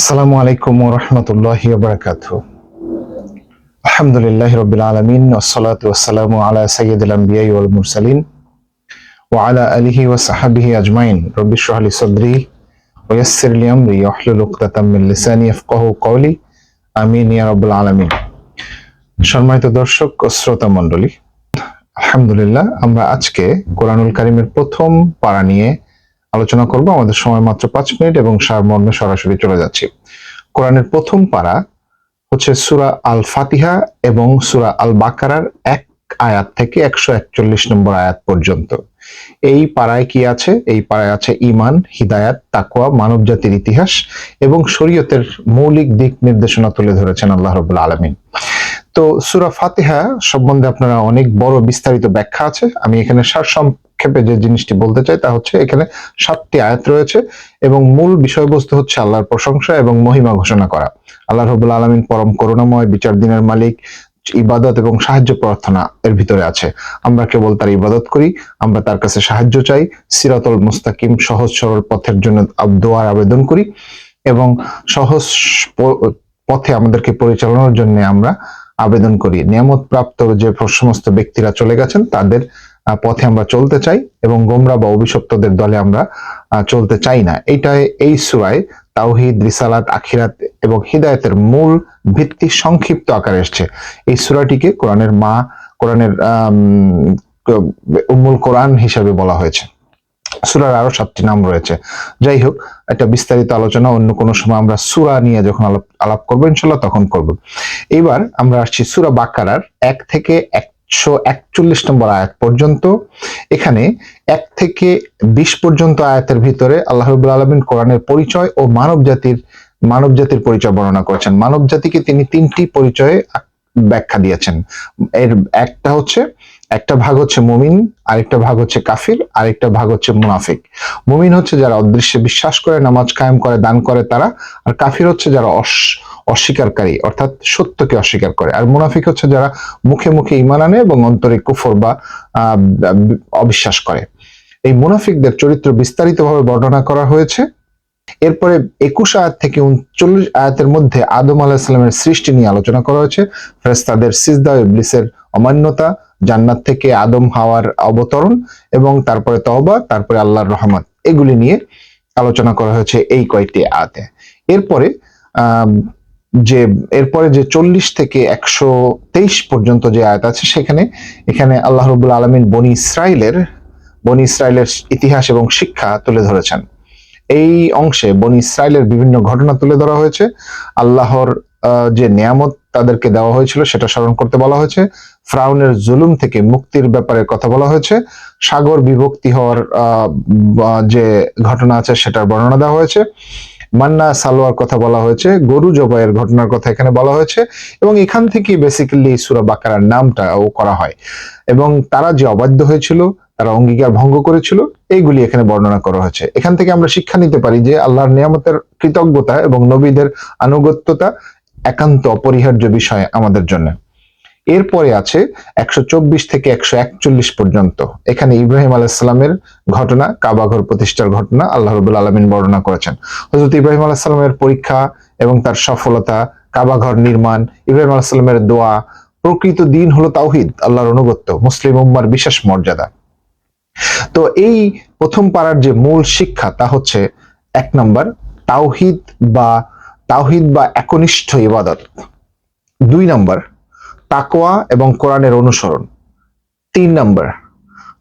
আসসালামু আলাইকুম রহমতুল্লাহ বারকাত আলহামদুলিল্লাহ রবিল আলমিন ওসলাত ওসালাম আলা সৈয়দুল আম্বিয়াই ওয়াল মুরসালিন ও আলা আলিহি ও সাহাবিহি আজমাইন। রব্বি সোহালি সদরি ওয়াসিরলি আমরি ওহলুল উকতাতাম্মিল লিসানি ইফকাহু কওলি। আমিন ইয়া রাব্বুল আলামিন। সম্মানিত দর্শক ও শ্রোতা মণ্ডলী, আলহামদুলিল্লাহ আমরা আজকে কোরআনুল কারিমের প্রথম পারা নিয়ে আলোচনা করব। আমাদের সময় মাত্র পাঁচ মিনিট এবং সারমর্মে সরাসরি চলে যাচ্ছি। কোরআনের প্রথম পারা হচ্ছে সুরা আল ফাতিহা এবং সুরা আল বাকারার এক আয়াত থেকে একশো একচল্লিশ নম্বর আয়াত পর্যন্ত। এই পাড়ায় কি আছে? এই পাড়ায় আছে ইমান হিদায়াত তাকুয়া মানব জাতির ইতিহাস এবং শরীয়তের মৌলিক দিক নির্দেশনা তুলে ধরেছেন আল্লাহ রবুল্লা আলমিন। তো সুরা ফাতিহা সম্বন্ধে আপনারা অনেক বড় বিস্তারিত ব্যাখ্যা আছে। আমি এখানে সার সংক্ষেপে যে জিনিসটি বলতে চাই তা হচ্ছে এখানে সাতটি আয়াত রয়েছে এবং মূল বিষয়বস্তু হচ্ছে আল্লাহর প্রশংসা এবং মহিমা ঘোষণা করা। আল্লাহ রবুল্লা আলমিন পরম করুণাময়, বিচার দিনের মালিক, ইবাদত এবং সাহায্য প্রার্থনা এর ভিতরে আছে। আমরা কেবল তার ইবাদত করি, আমরা তার কাছে সাহায্য চাই, সিরাতল মুস্তাকিম, সহজ সরল পথের জন্য দোয়ার আবেদন করি এবং সহজ পথে আমাদেরকে পরিচালনার জন্য আমরা আবেদন করি। নিয়ামত প্রাপ্ত যে সমস্ত ব্যক্তিরা চলে গেছেন তাদের পথে আমরা চলতে চাই এবং গোমরা বা অভিশপ্তদের দলে আমরা চলতে চাই না। এইটাই এই সুরায় তাওহিদ, রিসালাত, আখিরাত এবং হিদায়তের মূল ভিত্তি সংক্ষিপ্ত আকারে এসছে। এই সুরাটিকে কোরআনের মা, কোরআনের উম্মুল কোরআন হিসাবে বলা হয়েছে। সুরার আরও সাতটি নাম রয়েছে। যাই হোক, একটা বিস্তারিত আলোচনা, অন্য কোনো সময় আমরা সুরা নিয়ে যখন আলাপ আলাপ করব ইনশাল্লাহ তখন করব। এবার আমরা আসছি সুরা বাকারার এক থেকে একশো একচল্লিশ নম্বর আয়াত পর্যন্ত। এখানে এক থেকে বিশ পর্যন্ত আয়াতের ভিতরে আল্লাহ রবুল আলমিন কোরআনের পরিচয় ও মানব জাতির মানব জাতির পরিচয় বর্ণনা করেছেন। মানব জাতিকে তিনি তিনটি পরিচয়ে ব্যাখ্যা দিয়েছেন। এর একটা হচ্ছে, একটা ভাগ হচ্ছে মুমিন, আরেকটা ভাগ হচ্ছে কাফির, আরেকটা ভাগ হচ্ছে মুনাফিক। মুমিন হচ্ছে যারা অদৃশ্যে বিশ্বাস করে, নামাজ কায়েম করে, দান করে তারা, আর কাফির হচ্ছে যারা অস- অস্বীকারী, অর্থাৎ সত্যকে অস্বীকার করে। আর মুনাফিক হচ্ছে যারা মুখে মুখে ইমান আনে এবং অন্তরে কুফর বা অবিশ্বাস করে। এই মুনাফিকদের চরিত্র বিস্তারিতভাবে বর্ণনা করা হয়েছে। এরপরে একুশ আয়াত থেকে উনচল্লিশ আয়াতের মধ্যে আদম আলাহিসাল্লামের সৃষ্টি নিয়ে আলোচনা করা হয়েছে। ফেরেস্তাদের সিজদা ইবলিসের অমান্যতা, জান্নাত থেকে আদম হাওয়ার অবতরণ এবং তারপরে তহবা তারপরে আল্লাহর রহমান এগুলি নিয়ে আলোচনা করা হয়েছে এই কয়েকটি আয়াতে। এরপরে যে এরপরে যে চল্লিশ থেকে একশো তেইশ পর্যন্ত যে আয়াত আছে, সেখানে, এখানে আল্লাহ রবুল আলমিন বনি ইসরায়েলের বনি ইসরায়েলের ইতিহাস এবং শিক্ষা তুলে ধরেছেন। এই অংশে বনি ইসরায়েলের বিভিন্ন ঘটনা তুলে ধরা হয়েছে। আল্লাহর যে নিয়ামত তাদেরকে দেওয়া হয়েছিল, সেটা স্মরণ করতে বলা হয়েছে। ফ্রাউনের জুলুম থেকে মুক্তির ব্যাপারে কথা বলা হয়েছে। সাগর বিভক্তি হওয়ার যে ঘটনা আছে, সেটার বর্ণনা দেওয়া হয়েছে। মান্না সালোয়ার কথা বলা হয়েছে, গরু জবাইয়ের ঘটনার কথা এখানে বলা হয়েছে, এবং এখান থেকে বেসিক্যালি সুরা বাকারার নামটাও করা হয়। এবং তারা যে অবাধ্য হয়েছিল, তারা অঙ্গীকার ভঙ্গ করেছিল, এইগুলি এখানে বর্ণনা করা হয়েছে। এখান থেকে আমরা শিক্ষা নিতে পারি যে আল্লাহর নিয়ামতের কৃতজ্ঞতা এবং নবীদের আনুগত্যতা একান্ত অপরিহার্য বিষয় আমাদের জন্য। এরপরে আছে একশো চব্বিশ থেকে একশো একচল্লিশ পর্যন্ত। এখানে ইব্রাহিম আলাইসাল্লামের ঘটনা কাবাঘর প্রতিষ্ঠার ঘটনা আল্লাহ রবুল আলমিন বর্ণনা করেছেন। হজরত ইব্রাহিম আলাইসাল্লামের পরীক্ষা এবং তার সফলতা কাবাঘর নির্মাণ, ইব্রাহিম আলাইসাল্লামের দোয়া, প্রকৃত দিন হলো তাওহিদ, আল্লাহর অনুগত্য মুসলিম উম্মার বিশেষ মর্যাদা। তো এই প্রথম পাড়ার যে মূল শিক্ষা তা হচ্ছে এক নম্বর, তাওহিদ বা তাওহিদ বা একনিষ্ঠ ইবাদত। দুই নম্বর তাকোয়া এবং কোরআনের অনুসরণ। তিন নম্বর,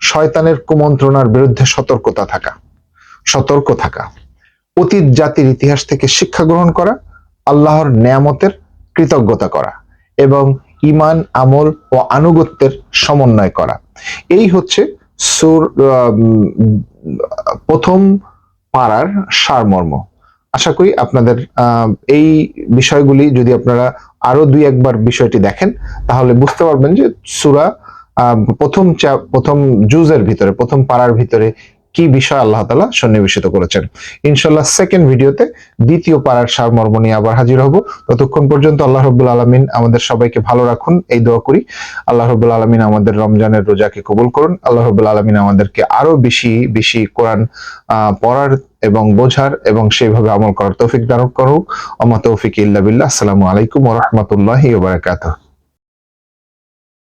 শয়তানের কুমন্ত্রণার বিরুদ্ধে সতর্কতা থাকা। সতর্ক থাকা। অতীত জাতির ইতিহাস থেকে শিক্ষা গ্রহণ করা, আল্লাহর নেয়ামতের কৃতজ্ঞতা করা এবং ইমান আমল ও আনুগত্যের সমন্বয় করা। এই হচ্ছে সুর প্রথম পাড়ার সারমর্ম। আশা করি আপনাদের এই বিষয়গুলি যদি আপনারা আরও দুই একবার বিষয়টি দেখেন, তাহলে বুঝতে পারবেন যে সুরা প্রথম প্রথম জুজের ভিতরে, প্রথম পাড়ার ভিতরে কি বিষয় আল্লাহ তালা সন্নিবেশিত করেছেন। ইনশাল্লাহ সেকেন্ড ভিডিওতে দ্বিতীয় পাড়ার সারমর্ম নিয়ে আবার হাজির হব। ততক্ষণ পর্যন্ত আল্লাহ রব্বুল আলমিন আমাদের সবাইকে ভালো রাখুন, এই দোয়া করি। আল্লাহ রব্বুল আলমিন আমাদের রমজানের রোজাকে কবুল করুন। আল্লাহ রব্বুল আলমিন আমাদেরকে আরও বেশি বেশি কোরআন পড়ার এবং বোঝার এবং সেইভাবে আমল করার তৌফিক দান করুক। অমা তৌফিক ইল্লা আসসালামু আলাইকুম ওয়া রাহমাতুল্লাহি ওয়া বারাকাতুহু।